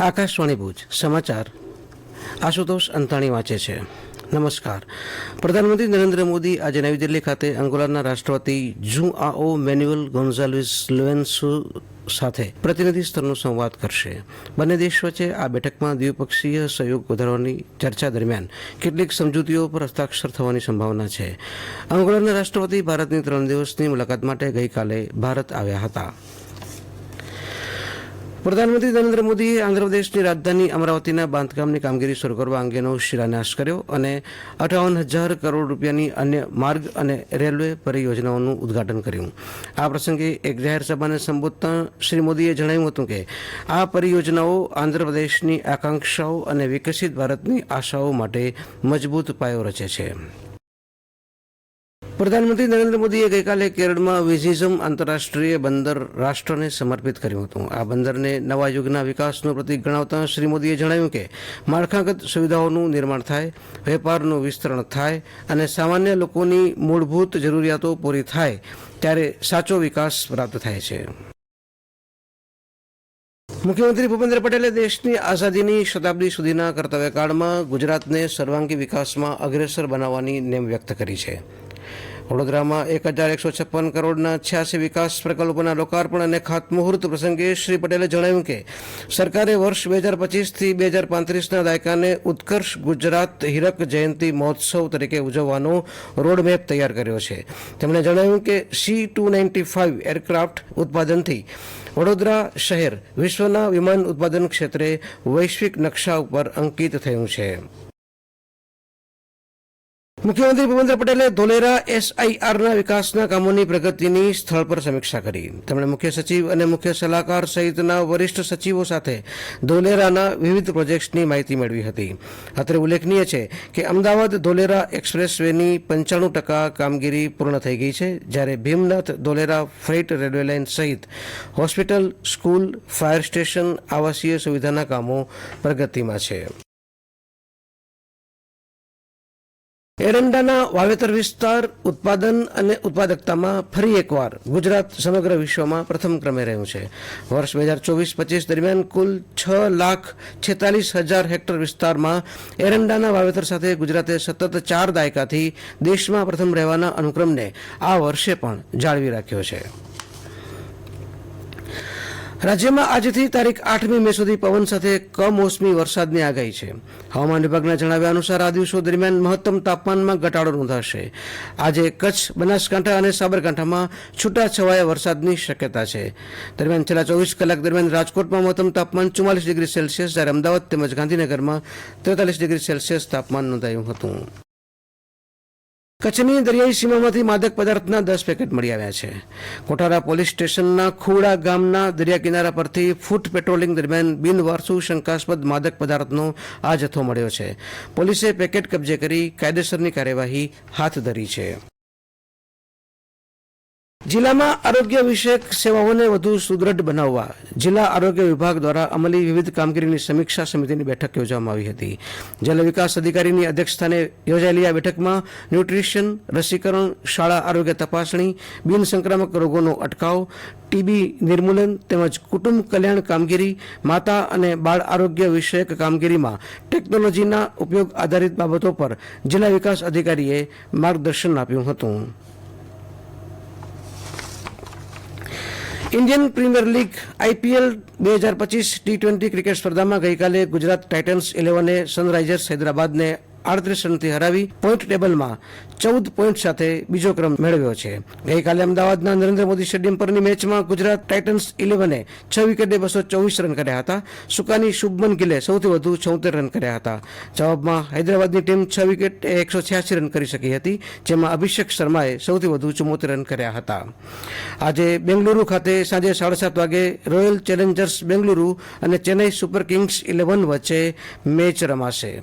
આકાશવાણી ભુજ, સમાચાર. આશુતોષ અંતાણી વાંચે છે. નમસ્કાર. પ્રધાનમંત્રી નરેન્દ્ર મોદી આજે નવી દિલ્હી ખાતે અંગોલાના રાષ્ટ્રપતિ જુ આઓ મેન્યુઅલ ગોન્ઝાલ્વિસ લુએન્સુ સાથે પ્રતિનિધિ સ્તરનો સંવાદ કરશે. બંને દેશ વચ્ચે આ બેઠકમાં દ્વિપક્ષીય સહયોગ વધારવાની ચર્ચા દરમિયાન કેટલીક સમજૂતીઓ પર હસ્તાક્ષર થવાની સંભાવના છે. અંગોલાના રાષ્ટ્રપતિ ભારતની ત્રણ દિવસની મુલાકાત માટે ગઈકાલે ભારત આવ્યા હતા. પ્રધાનમંત્રી નરેન્દ્ર મોદીએ આંધ્રપ્રદેશની રાજધાની અમરાવતીના બાંધકામની કામગીરી શરૂ કરવા અંગેનો શિલાન્યાસ કર્યો અને અઠાવન હજાર કરોડ રૂપિયાની અન્ય માર્ગ અને રેલવે પરિયોજનાઓનું ઉદ્ઘાટન કર્યું. આ પ્રસંગે એક જાહેર સભાને સંબોધતા શ્રી મોદીએ જણાવ્યું હતું કે, આ પરિયોજનાઓ આંધ્રપ્રદેશની આકાંક્ષાઓ અને વિકસિત ભારતની આશાઓ માટે મજબૂત પાયો રચે છે. પ્રધાનમંત્રી નરેન્દ્ર મોદીએ ગઈકાલે કેરળમાં વિઝિઝમ આંતરરાષ્ટ્રીય બંદર રાષ્ટ્રને સમર્પિત કર્યું હતું. આ બંદરને નવા યુગના વિકાસનું પ્રતિક ગણાવતા શ્રી મોદીએ જણાવ્યું કે, માળખાગત સુવિધાઓનું નિર્માણ થાય, વેપારનું વિસ્તરણ થાય અને સામાન્ય લોકોની મૂળભૂત જરૂરિયાતો પૂરી થાય ત્યારે સાચો વિકાસ પ્રાપ્ત થાય છે. મુખ્યમંત્રી ભૂપેન્દ્ર પટેલે દેશની આઝાદીની શતાબ્દી સુધીના કર્તવ્યકાળમાં ગુજરાતને સર્વાંગી વિકાસમાં અગ્રેસર બનાવવાની નેમ વ્યક્ત કરી છે. વડોદરામાં એક હજાર એકસો છપ્પન કરોડના છ્યાસી વિકાસ પ્રકલ્પોના લોકાર્પણ અને ખાતમુહૂર્ત પ્રસંગે શ્રી પટેલે જણાવ્યું કે સરકારે વર્ષ બે હજાર પચીસથી બે હજાર પાંત્રીસના દાયકાને ઉત્કર્ષ ગુજરાત હીરક જયંતિ મહોત્સવ તરીકે ઉજવવાનો રોડમેપ તૈયાર કર્યો છે. તેમણે જણાવ્યું કે C two ninety five aircraft ઉત્પાદનથી Vadodara શહેર વિશ્વના વિમાન ઉત્પાદન ક્ષેત્રે વૈશ્વિક નકશા ઉપર અંકિત થયું છે. મુખ્યમંત્રી ભૂપેન્દ્ર પટેલે ધોલેરા એસઆઈઆરના વિકાસના કામોની પ્રગતિની સ્થળ પર સમીક્ષા કરી. તેમણે મુખ્ય સચિવ અને મુખ્ય સલાહકાર સહિતના વરિષ્ઠ સચિવો સાથે ધોલેરાના વિવિધ પ્રોજેક્ટ્સની માહિતી મેળવી હતી. અત્રે ઉલ્લેખનીય છે કે અમદાવાદ ધોલેરા એક્સપ્રેસ વેની પંચાણું ટકા કામગીરી પૂર્ણ થઈ ગઈ છે, જ્યારે Bhimnath Dholera freight railway line સહિત હોસ્પિટલ, સ્કૂલ, ફાયર સ્ટેશન, આવાસીય સુવિધાના કામો પ્રગતિમાં છે. એરંડાના વાવેતર વિસ્તાર, ઉત્પાદન અને ઉત્પાદકતામાં ફરી એકવાર ગુજરાત સમગ્ર વિશ્વમાં પ્રથમ ક્રમે રહ્યું છે. વર્ષ બે હજાર ચોવીસ પચીસ દરમિયાન કુલ છ લાખ છેતાલીસ હજાર હેક્ટર વિસ્તારમાં એરંડાના વાવેતર સાથે ગુજરાતે સતત ચાર દાયકાથી દેશમાં પ્રથમ રહેવાના અનુક્રમને આ વર્ષે પણ જાળવી રાખ્યો છે. રાજ્યમાં આજથી તારીખ આઠમી મે સુધી પવન સાથે કમોસમી વરસાદની આગાહી છે. હવામાન વિભાગના જણાવ્યા અનુસાર આ દિવસો દરમિયાન મહત્તમ તાપમાનમાં ઘટાડો નોંધાશે. આજે કચ્છ, બનાસકાંઠા અને સાબરકાંઠામાં છૂટાછવાયા વરસાદની શક્યતા છે. દરમિયાન છેલ્લા ચોવીસ કલાક દરમિયાન રાજકોટમાં મહત્તમ તાપમાન ચુમ્માલીસ ડિગ્રી સેલ્સિયસ, જ્યારે અમદાવાદ તેમજ ગાંધીનગરમાં તેતાલીસ ડિગ્રી સેલ્સિયસ તાપમાન નોંધાયું હતું. કચ્છની દરિયાઈ સીમામાંથી માદક પદાર્થના દસ પેકેટ મળી આવ્યા છે. કોઠારા પોલીસ સ્ટેશનના ખુડા ગામના દરિયા કિનારા પરથી ફૂટ પેટ્રોલિંગ દરમિયાન બિનવારસુ શંકાસ્પદ માદક પદાર્થનો આ જથ્થો મળ્યો છે. પોલીસે પેકેટ કબજે કરી કાયદેસરની કાર્યવાહી હાથ ધરી છે. જિલ્લામાં આરોગ્ય વિષયક સેવાઓને વધુ સુદ્રઢ બનાવવા જિલ્લા આરોગ્ય વિભાગ દ્વારા અમલી વિવિધ કામગીરીની સમીક્ષા સમિતિની બેઠક યોજવામાં આવી હતી. જિલ્લા વિકાસ અધિકારીની અધ્યક્ષસ્થાને યોજાયેલી આ બેઠકમાં ન્યુટ્રિશન, રસીકરણ, શાળા આરોગ્ય તપાસણી, બિન સંક્રામક રોગોનો અટકાવ, ટીબી નિર્મૂલન તેમજ કુટુંબ કલ્યાણ કામગીરી, માતા અને બાળ આરોગ્ય વિષયક કામગીરીમાં ટેકનોલોજીના ઉપયોગ આધારિત બાબતો પર જિલ્લા વિકાસ અધિકારીએ માર્ગદર્શન આપ્યું હતું. ઇન્ડિયન પ્રીમિયર લીગ આઈપીએલ બે હજાર પચીસ ટી ટ્વેન્ટી ક્રિકેટ સ્પર્ધામાં ગઈકાલે ગુજરાત ટાઇટન્સ ઇલેવને સનરાઇઝર્સ હૈદરાબાદને આડત્રીસ રનથી હરાવી પોઈન્ટ ટેબલમાં ચૌદ પોઈન્ટ સાથે બીજો ક્રમ મેળવ્યો છે. ગઈકાલે અમદાવાદના નરેન્દ્ર મોદી સ્ટેડિયમ પરની મેચમાં ગુજરાત ટાઇટન્સ ઇલેવને છ વિકેટે બસો ચોવીસ રન કર્યા હતા. સુકાની શુભમન ગિલે સૌથી વધુ છોતેર રન કર્યા હતા. જવાબમાં હૈદરાબાદની ટીમ છ વિકેટ એકસો છ્યાસી રન કરી શકી હતી, જેમાં અભિષેક શર્માએ સૌથી વધુ ચુમ્મોતેર રન કર્યા હતા. આજે બેંગલુરુ ખાતે સાંજે સાડા સાત વાગે રોયલ ચેલેન્જર્સ બેંગલુરુ અને ચેન્નઈ સુપર કિંગ્સ ઇલેવન વચ્ચે મેચ રમાશે.